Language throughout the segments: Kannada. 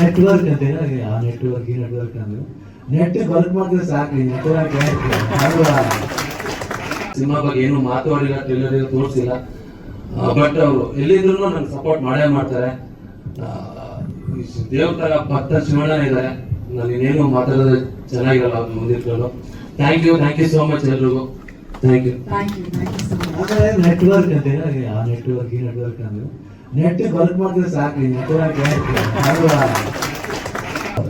ನೆಟ್ವರ್ಕ್ ಅಂತ ಹೇಳಿ ಆ ನೆಟ್ವರ್ಕ್ ಈ ನೆಟ್ವರ್ಕ್ ಅಂದ್ರೆ ನೆಟ್ ವರ್ಕ್ ಮಾಡಿದ್ರೆ ಸಾಕು ನೆಟ್ವರ್ಕ್ ಸಿನಿಮಾ ಬಗ್ಗೆ ಏನು ಮಾತಾಡಿಲ್ಲ ಟ್ರೇಲರ್ ತೋರಿಸಿಲ್ಲ. ಬಟ್ ಅವರು ಎಲ್ಲಿದ್ರು ನನ್ಗೆ ಸಪೋರ್ಟ್ ಮಾಡೇ ಮಾಡ್ತಾರೆ. ದೇವ್ರ ಭಕ್ತ ಶಿವಣ್ಣ ಇದ್ದಾರೆ. ನಾನು ಇನ್ನೇನು ಮಾತಾಡೋದು ಚೆನ್ನಾಗಿರಲ್ಲ ಅವ್ರು ಮುಂದಿಟ್ಕೊಂಡು thank you thank you so much ಎಲ್ರಿಗೂ. Thank you thank you thank you so much network ಅಂತ ಹೇಳಿ ಆ ನೆಟ್ವರ್ಕ್ ಈ ನೆಟ್ವರ್ಕ್ ಅಂದ್ರೆ ನೆಟ್ ವರ್ಕ್ ಮಾಡಿದ್ರೆ ಸಾಕು ನೆಟ್ವರ್ಕ್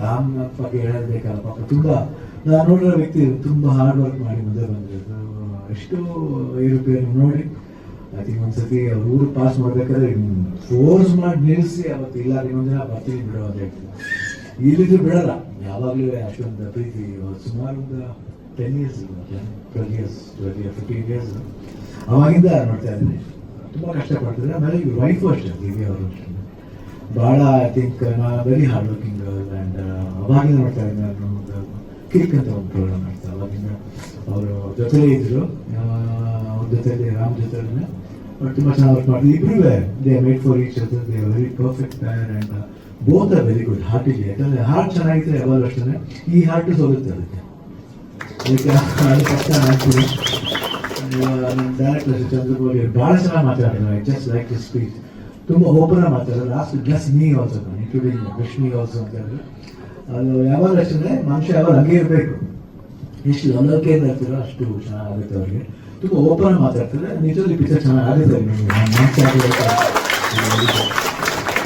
ರಾಮ್ ಬಗ್ಗೆ ಹೇಳಬೇಕಲ್ಲ, ಪಾಪ ತುಂಬಾ, ನಾನು ನೋಡಿರೋ ವ್ಯಕ್ತಿ ತುಂಬಾ ಹಾರ್ಡ್ ವರ್ಕ್ ಮಾಡಿ ಮುಂದೆ ಬಂದಿದ್ದು. ಎಷ್ಟು ಯುರೋಪಿಯನ್ ನೋಡಿ ಐ ಥಿಂಕ್ ಒಂದ್ಸತಿ ಊರು ಪಾಸ್ ಮಾಡ್ಬೇಕಾದ್ರೆ ಫೋರ್ಸ್ ಮಾಡಿ ನಿಲ್ಲಿಸಿ ಅವತ್ತು ಇಲ್ಲ ಇನ್ನೊಂದು ದಿನ ಬರ್ತೀನಿ ಬಿಡೋ ಅಂತ ಹೇಳ್ತೀನಿ. ಇಲ್ಲಿದ್ರು ಬಿಡಲ್ಲ. ಯಾವಾಗಲೂ ಅಷ್ಟೊಂದು ಪ್ರೀತಿ ಸುಮಾರು ಒಂದು ten years twelve years twelve year fifteen years ಅವಾಗಿಂದ ನೋಡ್ತಾ ಇದ್ದೀನಿ. ತುಂಬ ಕಷ್ಟಪಡ್ತಿದ್ರೆ ಆಮೇಲೆ ಇವ್ರ ವೈಫು ಅಷ್ಟೇ ದಿವ್ಯ ಅವರು ಅಷ್ಟೇ. ಭಾಳ ಐ ಥಿಂಕ್ ನಾ ವೆರಿ ಹಾರ್ಡ್ ವರ್ಕಿಂಗ್ ಆ್ಯಂಡ್ ಅವಾಗಿಂದ ನೋಡ್ತಾ ಇದ್ದೀನಿ ನಾನು ಕಿಕ್ ಅಂತ ಒಂದು ಪ್ರೋಗ್ರಾಮ್ ಮಾಡ್ತಾ. ಅವಾಗಿಂದ ಅವರು ಜೊತೆಲೇ ಇದ್ರು. ಅವ್ರ ಜೊತೆಲಿ, ರಾಮ್ ಜೊತೆಲೇ. ತುಂಬ ಚೆನ್ನಾಗಿ work they made for each other they very perfect pair and both are very good ಹಾರ್ಟಿಗೆ ಯಾಕಂದರೆ ಹಾರ್ಟ್ ಚೆನ್ನಾಗಿದ್ರೆ ಯಾವಾಗಲೂ ಅಷ್ಟೇ ಈ ಹಾರ್ಟ್ ಸೋಲುತ್ತೆ ಅದಕ್ಕೆ. ಅದಕ್ಕೆ ಕಷ್ಟ ಡೈರೆಕ್ಟರ್ ಚಂದ್ರಗೌರಿ ಭಾಳ ಚೆನ್ನಾಗಿ ಮಾತಾಡಿದ್ರು. I just like to speech ತುಂಬ ಓಪನ್ ಆಗಿ ಮಾತಾಡಿದ್ರು. Last just me also including Lakshmi also ಅಂತ ಹೇಳಿದ್ರು. ಅದು ಯಾವಾಗ ಅಷ್ಟೇ ಮನುಷ್ಯ ಯಾವಾಗ ಹಂಗೆ ಇರಬೇಕು. ಎಷ್ಟು ಲವಲವಿಕೆಯಿಂದ ಇರ್ತೀರೋ ಅಷ್ಟು ಚೆನ್ನಾಗುತ್ತೆ ಅವ್ರಿಗೆ. ತುಂಬ ಓಪನ್ ಮಾತಾಡ್ತಾರೆ ನಿಜವಾಗಿ ಪಿಕ್ಚರ್ ಚೆನ್ನಾಗಿ ನಿಮಗೆ ನಿಮಗೆ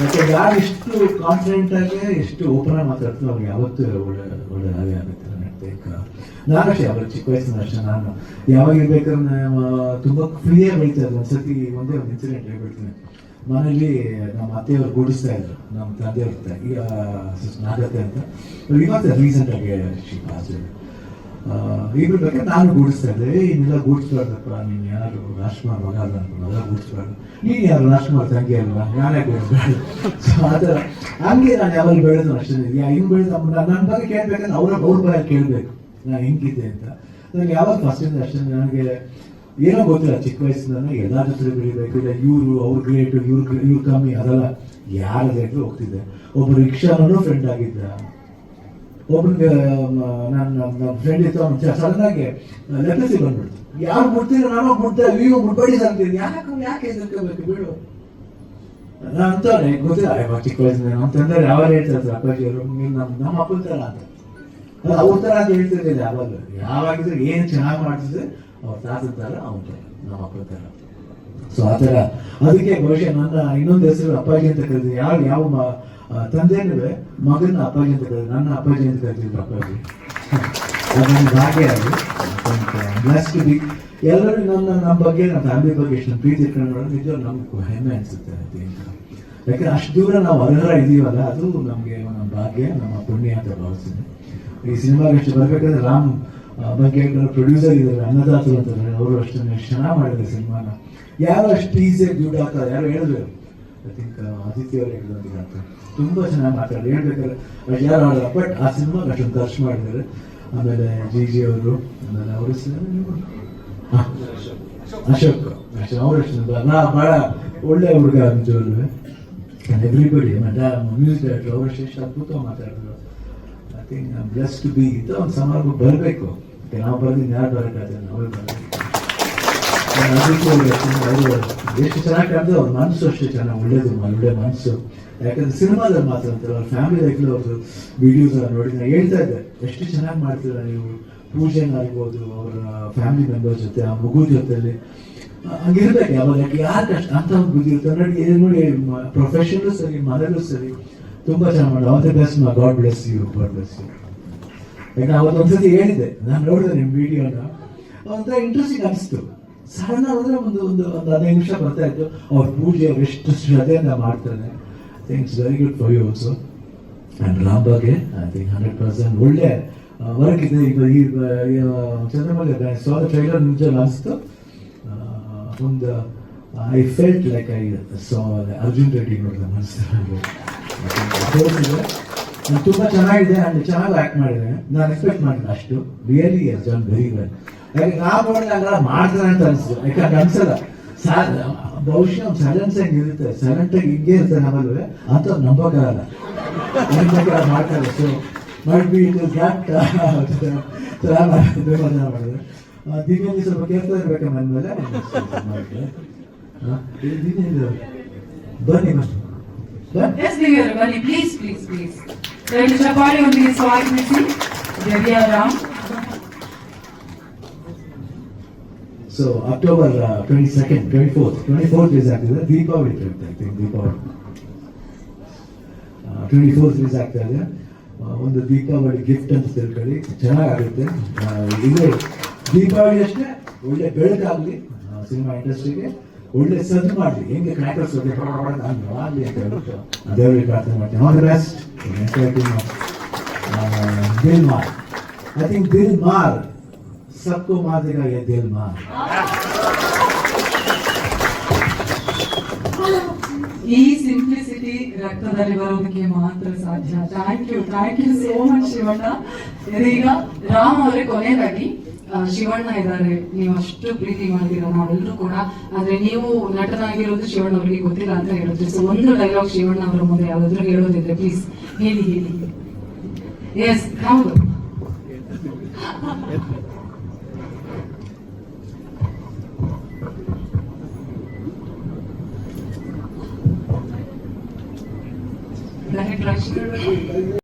ಮತ್ತೆ ಯಾರು ಎಷ್ಟು ಕಾನ್ಫಿಡೆಂಟ್ ಆಗಿ ಎಷ್ಟು ಓಪನ್ ಆಗಿ ಮಾತಾಡ್ತಾರೋ ಅವ್ರಿಗೆ ಯಾವತ್ತೂ ಒಳ್ಳೆ ಒಳ್ಳೆ ಹಾಗೆ ಆಗುತ್ತೆ. ಥಿಂಕ್ ನಾನು ಅಷ್ಟೇ, ಅವ್ರ ಚಿಕ್ಕ ವಯಸ್ಸಿನ ಅಷ್ಟೇ, ನಾನು. ಯಾವಾಗ ಇರ್ಬೇಕಾದ್ರೆ ತುಂಬಾ ಫ್ರೀಯಾಗಿ ಬೆಳಿತಾ ಇದ್ದೆ. ಒಂದ್ಸತಿ ಒಂದೇ ಒಂದು ಇನ್ಸಿಡೆಂಟ್ ಹೇಳ್ಬಿಡ್ತೀನಿ. ಮನೇಲಿ ನಮ್ಮ ಅತ್ತೆಯವರು ಗೂಡಿಸ್ತಾ ಇದ್ರು, ನಮ್ಮ ತಂದೆಯವ್ರ ಈಗ ನಾಗತ್ತೆ ಅಂತ. ಇವತ್ತು ರೀಸೆಂಟ್ ಆಗಿ ಈಗ ಬಗ್ಗೆ ನಾನು ಗೂಡಿಸ್ತಾ ಇದ್ದೆ. "ಏ, ಇನ್ನೆಲ್ಲ ಗೂಡಿಸ್ಬಾರ್ದಪ್ಪ ನೀನು ಯಾರು ರಾಜ್ಕುಮಾರ್ ಮಗ ಅಲ್ಲ ಅನ್ಕೊಂಡು ಗೂಡಿಸ್ಬಾರ್ದು ನೀನು ಯಾರು ರಾಜ್ಕುಮಾರ್ ತಂಗಿ ಅಲ್ಲ ನಾನೇ ಗೂಡಿಸ್ಬಾರ್ದು ಸೊ ಅದರ ಹಂಗೆ ನಾನು ಯಾವಾಗ ಬೆಳೆದು ಅಷ್ಟೇ ಹಿಂಗೆ ಬೆಳೆದ ನನ್ನ ಬಗ್ಗೆ ಕೇಳ್ಬೇಕಂದ್ರೆ ಅವರ ಅವ್ರ ಬಾಯಲ್ಲಿ ಕೇಳ್ಬೇಕು. ನಾನು ಹೆಂಗಿದ್ದೆ ಅಂತ. ನನಗೆ ಯಾವಾಗ ಫಸ್ಟಿಂದ ಅಷ್ಟೇ ನನಗೆ ಏನೋ ಗೊತ್ತಿಲ್ಲ ಚಿಕ್ಕ ವಯಸ್ಸಿನ ಎಲ್ಲರ ಜೊತೆ ಬೆಳಿಬೇಕು. ಇಲ್ಲ ಇವರು ಅವ್ರ ಗ್ರೇಟ್ ಇವ್ರು ಇವ್ರು ಕಮ್ಮಿ ಅದೆಲ್ಲ ಯಾರು ಹೋಗ್ತಿದ್ದೆ. ಒಬ್ಬ ರಿಕ್ಷಾನೂ ಫ್ರೆಂಡ್ ಆಗಿದ್ದ. ಒಬ್ಬನಿಗೆ ನನ್ನ ಫ್ರೆಂಡ್ ಇತ್ತು, ಅವ್ನು ಸಡನ್ ಆಗಿ ಬಂದ್ಬಿಡ್ತು ಯಾರು ಮುಟ್ತಿದ್ರು ನಾನು ಮುಟ್ತಾ ಅಯ್ಯೋ ಮುಟ್ಬೇಡಿ ಅಂತೀನಿ ಯಾಕೆ ಯಾಕೆ ಬಿಡು. ನಾನು ಅಂತಾನೆ ಗೊತ್ತಿಲ್ಲ ಚಿಕ್ಕ ವಯಸ್ಸಿನ ತಂದೆ ಯಾವಾಗ ಹೇಳ್ತಾರೆ, ಅಪ್ಪಾಜಿ ಅವರು, ನೀವು ನಮ್ಮ ನಮ್ಮ ಅಪ್ಪನ ಥರ ಅಂತ ಅವ್ರ ಥರ ಅಂತ ಹೇಳ್ತಿರ್ಲಿಲ್ಲ, ಯಾವಾಗ? ಯಾವಾಗಿದ್ರೆ ಏನು ಚೆನ್ನಾಗಿ ಮಾಡ್ತಿದ್ರೆ, ಅವ್ರ ತಾತನ ಥರ ಅವನ ಥರ ನಮ್ಮ ಅಪ್ಪನ ಥರ ಸೊ ಆ ಥರ. ಅದಕ್ಕೆ ಬಹುಶಃ ನನ್ನ ಇನ್ನೊಂದು ಹೆಸರು ಅಪ್ಪಾಜಿ ಅಂತ ಕರೆದಿದ್ದೆ ಯಾವ ಯಾವ ತಂದೆನೂ ಮಗನ ಅಪ್ಪಾಜಿ ಅಂತ ಕರೀತಾರೆ. ನನ್ನ ಅಪ್ಪಾಜಿ ಅಂತ ಕರಿತಿದ್ರು ಅಪ್ಪಾಜಿ. ಅದನ್ನು ಭಾಗ್ಯ ಬಿ ಎಲ್ಲರೂ ನನ್ನ ನಮ್ಮ ಬಗ್ಗೆ ನಮ್ಮ ಫ್ಯಾಮಿಲಿ ಬಗ್ಗೆ ಎಷ್ಟು ಪ್ರೀತಿ ಇಟ್ಕೊಂಡು ನಿಜ ನಮ್ಗೆ ಹೆಮ್ಮೆ ಅನಿಸುತ್ತೆ ಅಂತ ಯಾಕಂದ್ರೆ ಅಷ್ಟು ದೂರ ನಾವು ಅರ್ಹರ ಇದೀವಲ್ಲ, ಅದು ನಮಗೆ ನಮ್ಮ ಭಾಗ್ಯ, ನಮ್ಮ ಪುಣ್ಯ ಅಂತ ಭಾವಿಸ್ತೀನಿ. ಈ ಸಿನಿಮಾಗೆ ಅಷ್ಟು ಬರ್ಬೇಕಾದ್ರೆ ರಾಮ್ ಬಗ್ಗೆ ಪ್ರೊಡ್ಯೂಸರ್ ಇದ್ದಾರೆ, ಅನ್ನದಾತರು ಅಂತಾರೆ ಅವರು ಅಷ್ಟು ಚೆನ್ನಾಗಿ ಮಾಡಿದ್ರು ಸಿನಿಮಾನ. ಯಾರು ಅಷ್ಟು ಈಸಿಯಾಗಿ ದುಡ್ಡು ಹಾಕ್ತಾರೆ, ಯಾರು ಹೇಳಿದ್ರು. ಐ ಥಿಂಕ್ ಆದಿತ್ಯ ಅವರು ಹೇಳಿದ್ರು ಅಂತ ತುಂಬ ಚೆನ್ನಾಗಿ ಮಾತಾಡಿದ್ರು. ಹೇಳ್ಬೇಕಾದ್ರೆ ಯಾರು ಆಡಲ್ಲ ಬಟ್ ಆ ಸಿನಿಮಾಗೆ ಅಷ್ಟೊಂದು ಖರ್ಚು ಮಾಡಿದ್ದಾರೆ. ಆಮೇಲೆ ಜಿ ಜಿ ಅವರು, ಆಮೇಲೆ ಅವರು ಅಶೋಕ್. ಅಶೋಕ್. ಅವರು ನಾ ಭಾಳ ಒಳ್ಳೆ ಹುಡುಗ ನಿಜವಾಗ್ಲೂ ಎವ್ರಿಬಡಿ ಮ್ಯೂಸಿಕ್ ಡೈರೆಕ್ಟರ್ ಅವರು ಎಷ್ಟು ಅದ್ಭುತವಾಗಿ ಮಾತಾಡಿದ್ರು. I think bless to be ಇದು ಒಂದು ಸಮಾರಂಭ ಬರಬೇಕು. ನಾವು ಬರ್ದಿದ್ದು, ಯಾರು ಬರೋಕ್ಕಾಗಲ್ಲ? ನಾವೇ ಬರಬೇಕು. ಎಷ್ಟು ಚೆನ್ನಾಗಿ ಕಾಣ್ತದೆ ಅವ್ರ ಮನಸ್ಸು ಅಷ್ಟೇ ಚೆನ್ನಾಗಿ ಒಳ್ಳೇದು ಒಳ್ಳೆ ಮನಸ್ಸು ಯಾಕಂದ್ರೆ ಸಿನಿಮಾದಲ್ಲಿ ಮಾತ್ರ ಅಂತಾರೆ ಅವ್ರ ಫ್ಯಾಮಿಲಿ ಲೈಫ್ಲಿ ಅವ್ರದ್ದು ವಿಡಿಯೋಸ್ ನೋಡಿ ನಾನು ಹೇಳ್ತಾ ಇದ್ದೆ ಎಷ್ಟು ಚೆನ್ನಾಗಿ ಮಾಡ್ತೀರಾ ನೀವು ಪೂಜೆನ ಆಗ್ಬೋದು ಅವರ ಫ್ಯಾಮಿಲಿ ಮೆಂಬರ್ ಜೊತೆ ಆ ಮಗು ಜೊತೆಲಿ ಹಂಗಿರ್ಬೇಕು ಯಾವಾಗ ಯಾರು ಕಷ್ಟ ಅಂತ ಇರುತ್ತೆ ನೋಡಿ ಪ್ರೊಫೆಷನಲ್ಲೂ ಸರಿ ಮನೇಲೂ ಸರಿ ತುಂಬ ಚೆನ್ನಾಗಿ ಮಾಡಿ ಆಲ್ ಬೆಸ್ಟ್ ಮಾ God bless you God bless you ಯಾಕಂದ್ರೆ ಅವತ್ತೊಂದ್ಸತಿ ಹೇಳಿದೆ ನಾನು ನೋಡಿದೆ ನಿಮ್ಮ ವಿಡಿಯೋನ ಒಂಥರ ಇಂಟ್ರೆಸ್ಟಿಂಗ್ ಅನಿಸ್ತು. ಸಣ್ಣ ಅಂದರೆ ಒಂದು ಒಂದು ಒಂದು ಹದಿನೈದು ನಿಮಿಷ ಬರ್ತಾ ಇತ್ತು. ಅವ್ರ ಪೂಜೆ, ಅವ್ರು ಎಷ್ಟು ಶ್ರದ್ಧೆಯಿಂದ ಮಾಡ್ತಾರೆ. Thinks very good for you also and ಬಗ್ಗೆ ಐ ಥಿಂಕ್ ಹಂಡ್ರೆಡ್ ಪರ್ಸೆಂಟ್ ಒಳ್ಳೆ ವರ್ಕ್ ಇದೆ ಈಗ ಈ ಚಂದ್ರಮೌಳಿ ಸೊ ಟ್ರೈಲರ್ ಮುಂಚೆ ಅನಿಸ್ತು ಒಂದು I felt like I saw Arjun Reddy ನೋಡಿದೆ ಮನಸ್ಸು. ತುಂಬ ಚೆನ್ನಾಗಿದೆ. ಅಂಡ್ ಚೆನ್ನಾಗಿ ಆಕ್ಟ್ ಮಾಡಿದೆ. ನಾನು ಎಕ್ಸ್ಪೆಕ್ಟ್ ಮಾಡಿದೆ ಅಷ್ಟು. ರಿಯಲಿ ಡನ್ ವೆರಿ ವೆಲ್ ಯಾಕೆ ನಾವು ನೋಡಿದಾಗ ಮಾಡ್ತಾರೆ ಅಂತ ಅನಿಸ್ತು ಯಾಕಂದ್ರೆ ಅನ್ಸಲ್ಲ. ಸಾ- ಬಹುಶಃ ಸೈಲೆನ್ಸ್ ಹೆಂಗ್ ಇರುತ್ತೆ. ಸೈಲೆಂಟ್ ಆಗಿ ಹಿಂಗೆ ಇರುತ್ತೆ ನಮ್ಮಲ್ಲಿ. ಅಂತ ನಂಬೋಕ್ಕಾಗಲ್ಲ ನಂಬೋಕ್ಕಾಗ ಮಾಡ್ತಾರೆ. So might be it is ಚೆನ್ನಾಗಿ ಮಾಡಿದ್ರೆ ಸ್ವಲ್ಪ ಕೇಳ್ತಾ ಇರ್ಬೇಕು ಬಂದ್ಮೇಲೆ ದಿನ ಬನ್ನಿ ಬನ್ನಿ. ಪ್ಲೀಸ್ ಪ್ಲೀಸ್ ಪ್ಲೀಸ್ ಎರಡು ಚಪಾಳಿಯೊಂದಿಗೆ ಸ್ವಾಗತಿಸಿ. Ram. So October twenty second twenty fourth twenty fourth release ಆಗ್ತಿದೆ Deepavali twenty I think Deepavali twenty fourth release ಆಗ್ತಾ ಇದೆ ಒಂದು ದೀಪಾವಳಿ ಗಿಫ್ಟ್ ಅಂತ ತಿಳ್ಕೊಳ್ಳಿ. ಚೆನ್ನಾಗಾಗುತ್ತೆ. ಆ, ಇದು ದೀಪಾವಳಿ ಅಷ್ಟೇ ಒಳ್ಳೆ ಬೆಳಕಾಗಲಿ ಸಿನಿಮಾ ಇಂಡಸ್ಟ್ರಿಗೆ ಒಳ್ಳೆ ಸದ್ದು ಮಾಡಲಿ. ಹೆಂಗೆ ಕ್ರ್ಯಾಕರ್ಸ್ ಆಗಲಿ ಅಂತ ಹೇಳ್ಬಿಟ್ಟು ದೇವರಿಗೆ ಪ್ರಾರ್ಥನೆ ಮಾಡ್ತೀನಿ. ಆಲ್ ದ ಬೆಸ್ಟ್ ದಿಲ್ ಮಾರ್ ಐ ಥಿಂಕ್ ದಿಲ್ ಮಾರ್ सबको मार देगा ये दिल मार ಈ ಸಿಂಪ್ಲಿಸಿಟಿ ರಕ್ತದಲ್ಲಿ ಬರೋದಕ್ಕೆ ಮಾತ್ರ ಸಾಧ್ಯ thank you thank you so much Shivanna ಇದೀಗ ರಾಮ್ ಅವರೇ ಕೊನೆಯದಾಗಿ ಆ, ಶಿವಣ್ಣ ಇದ್ದಾರೆ ನೀವು ಅಷ್ಟು ಪ್ರೀತಿ ಮಾಡ್ತೀರಾ ನಾವೆಲ್ಲರೂ ಕೂಡ ಆದ್ರೆ ನೀವು ನಟನಾಗಿರೋದು ಶಿವಣ್ಣ ಅವರಿಗೆ ಗೊತ್ತಿಲ್ಲ ಅಂತ ಹೇಳಿದ್ರಿ ಸೊ ಒಂದು ಡೈಲಾಗ್ ಶಿವಣ್ಣ ಅವರ ಮುಂದೆ ಯಾವ್ದಾದ್ರು ಹೇಳೋದಿದ್ರೆ ಪ್ಲೀಸ್ ಹೇಳಿ ಹೇಳಿ ಎಸ್ ಹೌದು consider that